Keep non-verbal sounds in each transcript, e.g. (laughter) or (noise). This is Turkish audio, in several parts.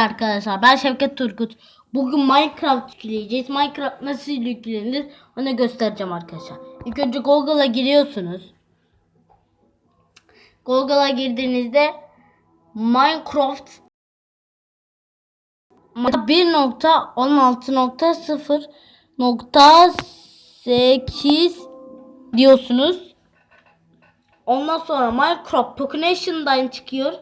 arkadaşlar ben Şevket Turgut. Bugün Minecraft yükleyeceğiz. Minecraft nasıl yüklenir onu göstereceğim arkadaşlar. İlk önce Google'a giriyorsunuz. Google'a girdiğinizde Minecraft 1.16.0.8 diyorsunuz. Ondan sonra Minecraft Pocnation'dan çıkıyor.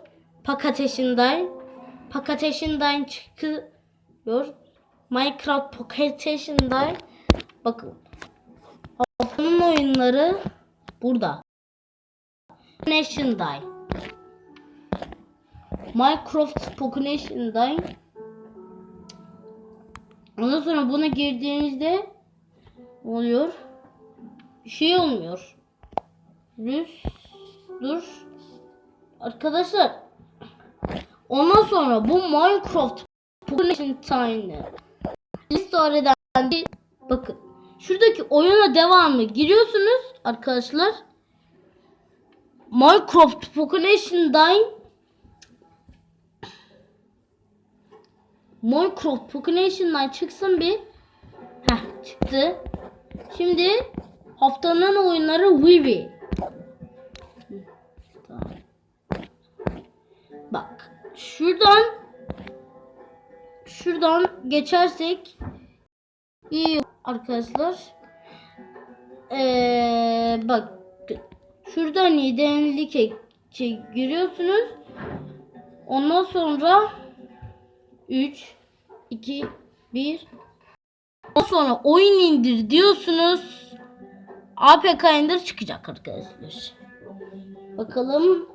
Pakateşinden. Pakateşinden çıkıyor. Minecraft Pocnation'dan. Bakın. Haftanın oyunları burada. Pocnation'dan. Minecraft Pocnation'dan. Ondan sonra buna girdiğinizde oluyor? Bir şey olmuyor. Düz dur. Arkadaşlar ondan sonra bu Minecraft Population Time'ı Listore'den bir bakın. Şuradaki oyuna devamlı giriyorsunuz arkadaşlar. Minecraft Population Time Minecraft Population'dan çıksın bir. Heh çıktı. Şimdi haftanın oyunları Vivi. Şuradan şuradan geçersek iyi arkadaşlar. Ee, bak şuradan yedenlik giriyorsunuz. Ondan sonra 3 2 1 Ondan sonra oyun indir diyorsunuz. APK indir çıkacak arkadaşlar. Bakalım.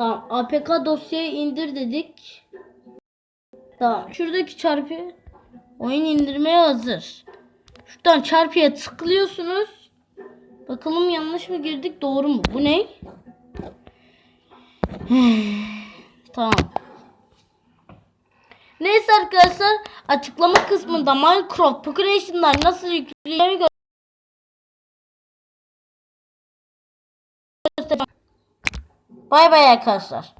Tamam APK dosyayı indir dedik. Tamam şuradaki çarpı oyun indirmeye hazır. Şuradan çarpıya tıklıyorsunuz. Bakalım yanlış mı girdik doğru mu? Bu ne? (sighs) tamam. Neyse arkadaşlar açıklama kısmında Minecraft Creation'dan nasıl yükleyeceğimi Bay bay arkadaşlar.